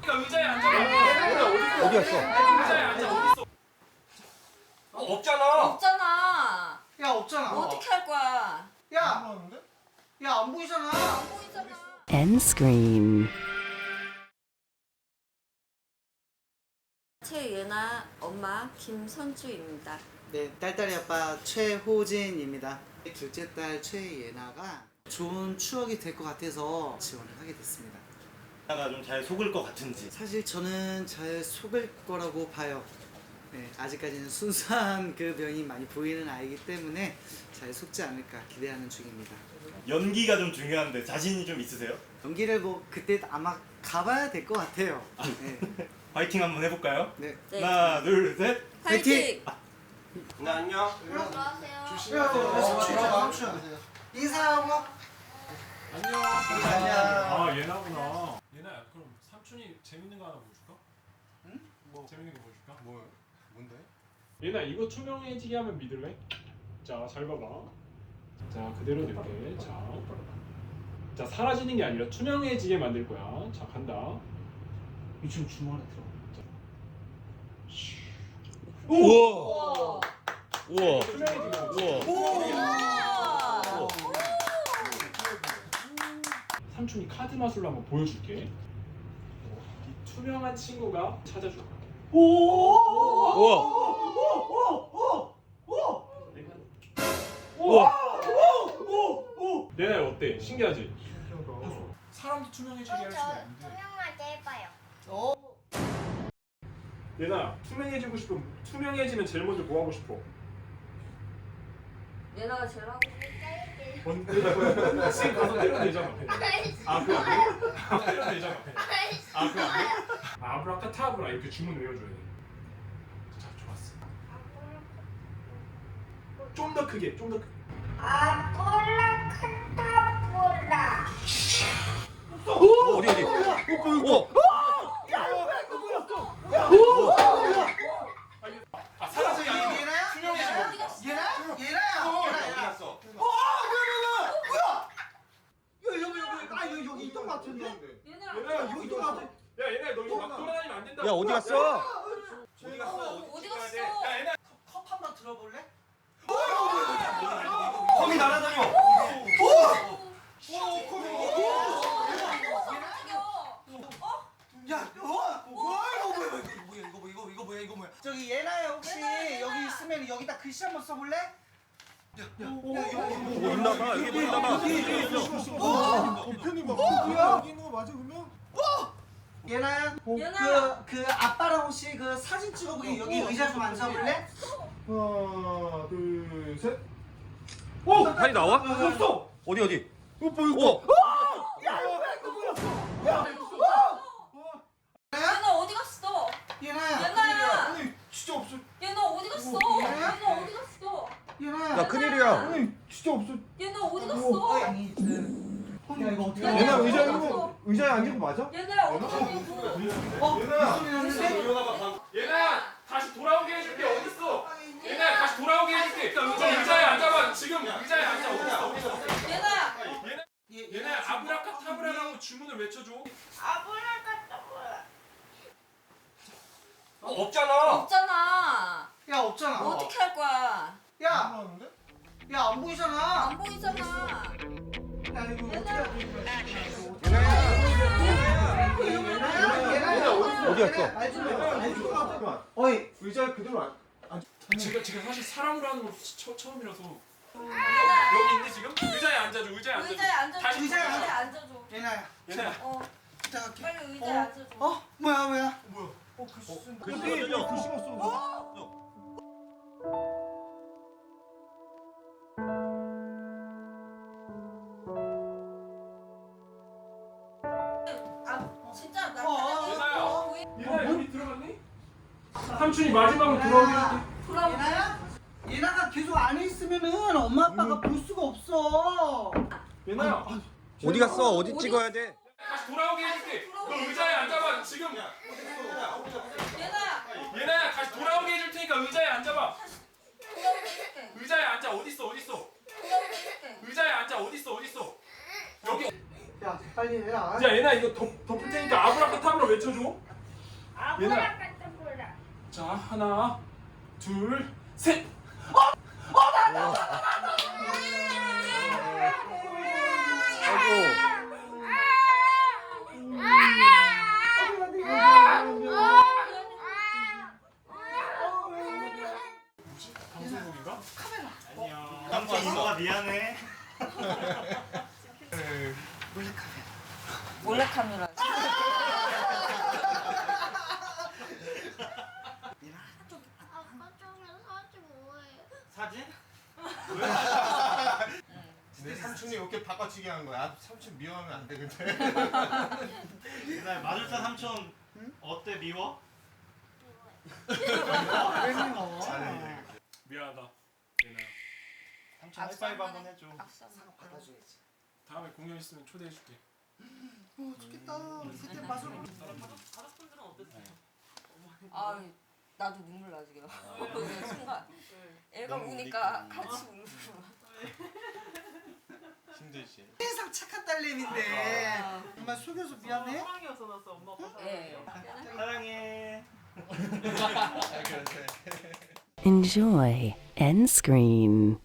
그러니까 의자에 앉아. 어디 갔어? 의자에 앉아. 어디 있어? 어, 없잖아. 없잖아. 야 없잖아. 어떻게 할 거야? 야, 야 안 보이잖아. 안 보이잖아. End screen. 최예나 엄마 김선주입니다. 네, 딸딸이 아빠 최호진입니다. 둘째 딸 최예나가 좋은 추억이 될 것 같아서 지원을 하게 됐습니다. 나가 좀 잘 속을 것 같은지. 사실 저는 잘 속을 거라고 봐요. 네, 아직까지는 순수한 그 면이 많이 보이는 아이기 때문에 잘 속지 않을까 기대하는 중입니다. 연기가 좀 중요한데 자신이 좀 있으세요? 연기를 뭐 그때 아마 가봐야 될 것 같아요. 네. 화이팅 한번 해볼까요? 네. 네. 하나, 둘, 셋. 파이팅! 네, 안녕. 안녕하세요. 인사하고 안녕. 안녕. 아 얘나구나. 삼촌이 재밌는 거 하나 보여줄까? 응? 뭐? 재밌는 거 보여줄까? 뭐 뭔데? 얘나 이거 투명해지게 하면 믿을래? 자, 잘 봐봐. 자, 그대로 낼게. 자, 자 사라지는 게 아니라 투명해지게 만들 거야. 자, 간다. 이 지금 주머니 들어. 우와. 우와. 우와. 투명해지게. 우와. 우와. 삼촌이 카드 마술로 한번 보여줄게. 이 투명한 친구가 찾아줄 거야. 우와. 우와. 얘나 어때? 신기하지? 사람도 투명해지게 할 수가 저 있는데. 투명하게 해봐요. 어? 얘나 투명해지고 싶으면 투명해지면 제일 먼저 뭐 하고 싶어? 예나가 제일 하고 먼저 지금 가서 때려도 되잖아. 아? 아 때려도 되잖아. 아 돼? 아, 아브라카타브라 이렇게 주문 외워줘야 돼. 자 좋았어. 좀 더 크게, 좀 더 크게. 아볼라 카타볼라. 어디 어디? 우와. 아 사라지기 아니고 얘나야? 투명해지고. 어디 갔어? 얘나? 얘나야? 얘나 얘나. 갔어? 어, 뭐야? 뭐야? 여기 여기 아 여기 여기 있던 것 같은데. 예나 얘나야 여기 있던 것 같아. 야 얘나 너 이거 막 돌아다니면 안 된다. 야 어디 갔어? 어디 어디 갔어? 야 얘나 컵한 번 들어볼래? 컵이 날아다녀. 야, 어? 뭐야 이거 뭐야 이거 뭐야 이거 뭐야 이거 이거 뭐야 이거 뭐야? 저기 얘나야 혹시 여기 있으면 여기다 글씨 한번 써볼래? 야, 야, 야, 뭐 여기 있나 봐. 여기 뭐 있나 봐. 대표님 봐. 뭐야? 여기 있는 거 맞아 그러면? 얘나야, 얘나야. 그, 그 아빠랑 혹시 그 사진 찍어보게 여기 의자 좀 앉아볼래? 하나 둘 셋. 오, 팔이 나와? 없어. 어디 어디? 어 보여. 오. 예나 어디 갔어? 얘나야, 예나야. 아니 진짜 없어. 예나 어디 갔어? 예나 어디 갔어? 얘나야. 야 큰일이야. 아니 진짜 없어. 예나 어디 어, 갔어? 아니, 그, 야 이거 어떻게 얘나 얘나 어디 의자에 앉은 거 맞아? 예나 어디? 어? 얘나 다시 돌아오게 해줄게 어디 있어? 얘나 다시 돌아오게 해줄게. 저 의자에 앉아봐. 지금 의자에 앉아 어디 있어? 어디 있어? 예나 얘나 얘- 얘나 아브라카타브라라고 주문을 외쳐줘. 어, 없잖아. 없잖아. 야 없잖아. 어떻게 할 거야? 야? 야 안 보이잖아. 안 보이잖아. 어디 갔어? 어이 의자 그대로 안. 제가 제가 사실 사람으로 하는 거 처, 처음이라서 여기 있니 지금? 의자에 앉아줘. 의자에 앉아줘. 의자에 앉아줘. 다시 의자에 의자에 앉아. 앉아줘. 얘나야 얘나 어 부탁할게 빨리 의자에 앉아줘. 어? 뭐야 뭐야 글씨 여기 글씨 없어. 진짜 나 어, 얘나야. 보이- 얘나 여기 들어갔니? 삼촌이 마지막으로. 돌아오. 얘나야? 얘나가 계속 안에 있으면은 엄마 아빠가 볼 수가 없어 얘나야. 어디 갔어? 어디 어디 찍어야 돼? 다시 돌아오게 해줄게. 너 의자에 앉아봐. 지금 예나야 얘나야 다시 돌아오게 해줄 테니까 의자에 앉아봐. 의자에 앉아. 어디 있어? 어디 있어? 돌아올게. 의자에 앉아. 어디 있어? 어디 있어? 여기. 야 빨리 해라. 자 얘나 이거 덮, 덮을 테니까 아브라카타브라 외쳐줘 아브라카타브라. 자 하나 둘셋 아이고. 방송국인가? 깜짝 이모가 미안해. 몰래 카메라. 아빠 쪽에 사지 뭐해? 사진? 내 삼촌이 이렇게 바꿔치기 한 거야. 삼촌 미워하면 안 돼, 근데. 옛날 마술사 삼촌 어때 미워? 잘해, 이제. 미안하다 얘나 삼촌 하이파이브 한번 해줘. 박수 한번. 받아줘야지. 다음에 공연 있으면 초대해줄게 어 좋겠다. 그때 마술. 아 나도 눈물 나 지금. 그 순간 애가 우니까 같이 울고. 힘들지. 세상 착한 딸내미인데 정말 속여서 미안해. 예. 사랑해. 아, 그래. Enjoy end screen.